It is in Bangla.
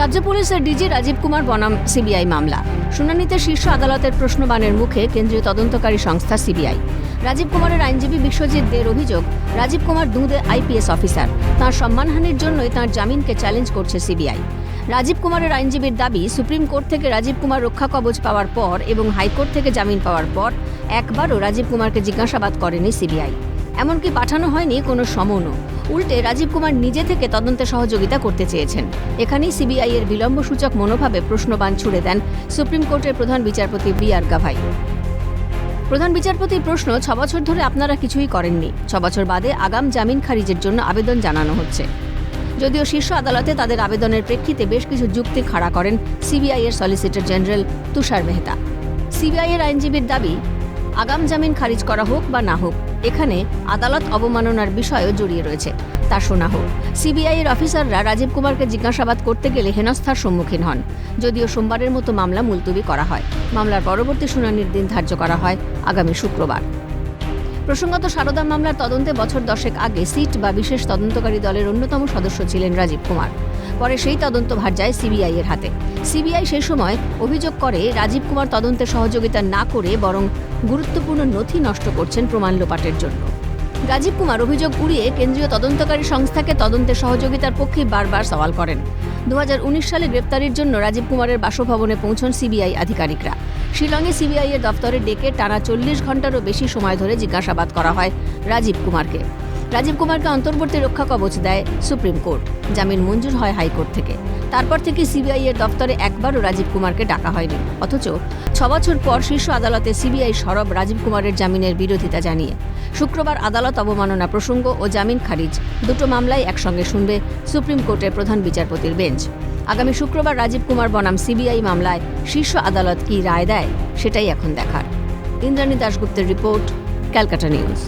রাজ্য পুলিশের ডিজি রাজীব কুমার বনাম সিবিআই মামলা। শুনানিতে শীর্ষ আদালতের প্রশ্নবাণের মুখে কেন্দ্রীয় তদন্তকারী সংস্থা সিবিআই। রাজীব কুমারের আইনজীবী বিশ্বজিৎ দের অভিযোগ, রাজীব কুমার দুঁদে আইপিএস অফিসার। তাঁর সম্মানহানির জন্যই তাঁর জামিনকে চ্যালেঞ্জ করছে সিবিআই। রাজীব কুমারের আইনজীবীর দাবি, সুপ্রিম কোর্ট থেকে রাজীব কুমার রক্ষা কবচ পাওয়ার পর এবং হাইকোর্ট থেকে জামিন পাওয়ার পর একবারও রাজীব কুমারকে জিজ্ঞাসাবাদ করেনি সিবিআই। এমনকি পাঠানো হয়নি কোনো সমনও। উল্টে রাজীব কুমার নিজে থেকে তদন্তে সহযোগিতা করতে চেয়েছেন। এখানেই সিবিআই এর বিলম্বসূচক মনোভাবে প্রশ্নবাণ ছুড়ে দেন সুপ্রিম কোর্টের প্রধান বিচারপতি বি আর গাভাই। প্রধান বিচারপতির প্রশ্ন, ছ বছর ধরে আপনারা কিছুই করেননি। ছ বছর বাদে আগাম জামিন খারিজের জন্য আবেদন জানানো হচ্ছে। যদিও শীর্ষ আদালতে তাদের আবেদনের প্রেক্ষিতে বেশ কিছু যুক্তি খাড়া করেন সিবিআই এর solicitor general Tushar Mehta. CBI এর আইনজীবীর দাবি, আগাম জামিন খারিজ করা হোক বা না হোক এখানে আদালত অবমাননার বিষয়ও জড়িয়ে রয়েছে। তা শোনা হোক। সিবিআই এর অফিসাররা রাজীব কুমারকে জিজ্ঞাসাবাদ করতে গেলে হেনস্থার সম্মুখীন হন। যদিও সোমবারের মতো মামলা মুলতবি করা হয়। মামলার পরবর্তী শুনানির দিন ধার্য করা হয় আগামী শুক্রবার। প্রসঙ্গত সারদা মামলার তদন্তে বছর দশেক আগে সিট বা বিশেষ তদন্তকারী দলের অন্যতম সদস্য ছিলেন রাজীব কুমার। পরে সেই তদন্তভার যায় সিবিআই এর হাতে। সিবিআই সেই সময় অভিযোগ করে, রাজীব কুমার তদন্তে সহযোগিতা না করে বরং গুরুত্বপূর্ণ নথি নষ্ট করছেন প্রমাণ লোপাটের জন্য। রাজীব কুমার অভিযোগ উড়িয়ে কেন্দ্রীয় তদন্তকারী সংস্থাকে তদন্তে সহযোগিতার পক্ষে বারবার সওয়াল করেন। দু হাজার উনিশ সালে গ্রেপ্তারির জন্য রাজীব কুমারের বাসভবনে পৌঁছন সিবিআই আধিকারিকরা। শিলংয়ে সিবিআই এর ডেকে টানা চল্লিশ ঘন্টারও বেশি সময় ধরে জিজ্ঞাসাবাদ করা হয় রাজীব কুমারকে। রাজীব কুমারকে অন্তর্বর্তী রক্ষা কবচ দেয় সুপ্রিম কোর্ট, জামিন মঞ্জুর হয় হাইকোর্ট থেকে। তারপর থেকে সিবিআই এর দপ্তরে একবারও রাজীব কুমারকে ডাকা হয়নি। অথচ ছ বছর পর শীর্ষ আদালতে সিবিআই সরব রাজীব কুমারের জামিনের বিরোধিতা জানিয়ে। শুক্রবার আদালত অবমাননা প্রসঙ্গ ও জামিন খারিজ, দুটো মামলায় একসঙ্গে শুনবে সুপ্রিম কোর্টের প্রধান বিচারপতির বেঞ্চ। আগামী শুক্রবার রাজীব কুমার বনাম সিবিআই মামলায় শীর্ষ আদালত কী রায় দেয়, সেটাই এখন দেখার। ইন্দ্রাণী দাশগুপ্তের রিপোর্ট, ক্যালকাটা নিউজ।